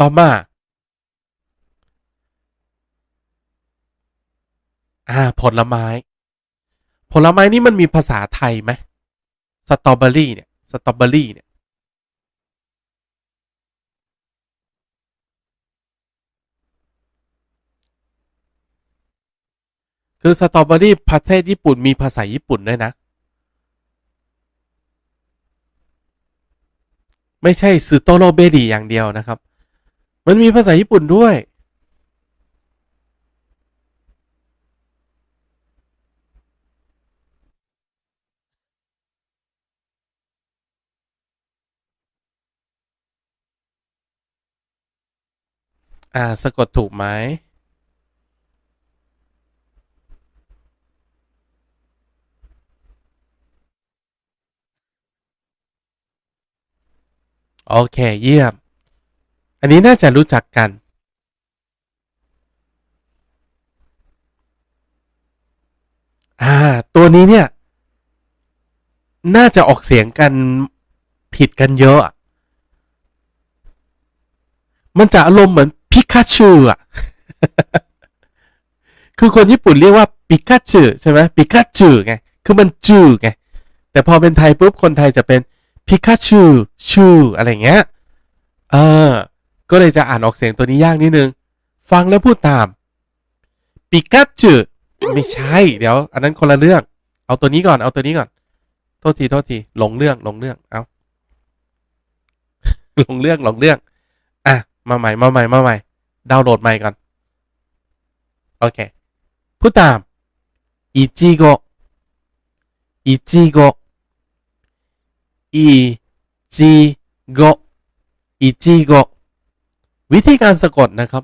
ต่อมาอ่าผลไม้ ผลไม้นี่มันมีภาษาไทยไหมสตรอเบอรี่เนี่ยสตรอเบอรี่เนี่ยคือสตรอเบอรี่ประเทศญี่ปุ่นมีภาษาญี่ปุ่นด้วยนะ ไม่ใช่สตรอเบอรี่อย่างเดียวนะครับ มันมีภาษาญี่ปุ่นด้วย อ่า สะกดถูกไหมโอเค เยี่ยม อันนี้น่าจะรู้จักกัน อ่า ตัวนี้เนี่ย น่าจะออกเสียงกันผิดกันเยอะอะ มันจะอารมณ์เหมือนพิกาชูอะ คือคนญี่ปุ่นเรียกว่าปิกาจูใช่ไหมปิกาจูไง คือมันจูไง แต่พอเป็นไทยปุ๊บคนไทยจะเป็นพิกาชูชูอะไรเงี้ย เออ ก็เลยจะอ่านออกเสียงตัวนี้ยากนิดนึง ฟังแล้วพูดตามปิกาจูไม่ใช่ เดี๋ยว อันนั้นคนละเรื่อง เอาตัวนี้ก่อน เอาตัวนี้ก่อน โทษที โทษที หลงเรื่อง หลงเรื่อง เอาหลงเรื่อง หลงเรื่อง อะ มาใหม่ มาใหม่ มาใหม่ ดาวน์โหลดใหม่ก่อน โอเค พูดตาม อิจิโก อิจิโก อิจิโก อิจิโก วิธีการสะกดนะครับ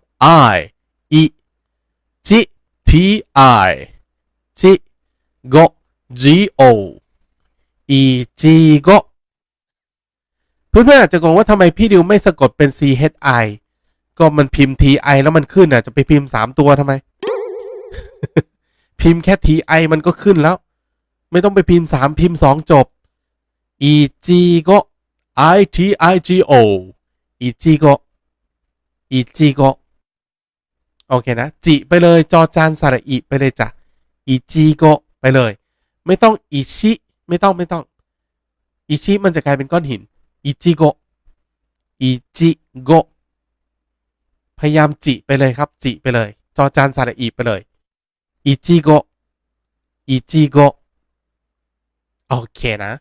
i อิจิ t i จิโก g o อิจิโกเพื่อนๆอาจจะงงว่าทำไมพี่ดิวไม่สะกดเป็น c h i ก็มันพิมพ์ t i แล้วมันขึ้นอะ จะไปพิมพ์สามตัวทำไม พิมพ์แค่ t i มันก็ขึ้นแล้ว ไม่ต้องไปพิมพ์สามพิมพ์สองจบอีจีโก i t i g o อีจีโก อีจีโกโอเคนะ จิไปเลยจอจานสระอีไปเลยจ้ะอีจีโกไปเลย ไม่ต้องอิชิไม่ต้องไม่ต้องอิชิมันจะกลายเป็นก้อนหินอิจิโกะอิจิโกะพยายามจิไปเลยครับ จิไปเลย จอจานสระอีไปเลยอิจิโกะอิจิโกะโอเคนะ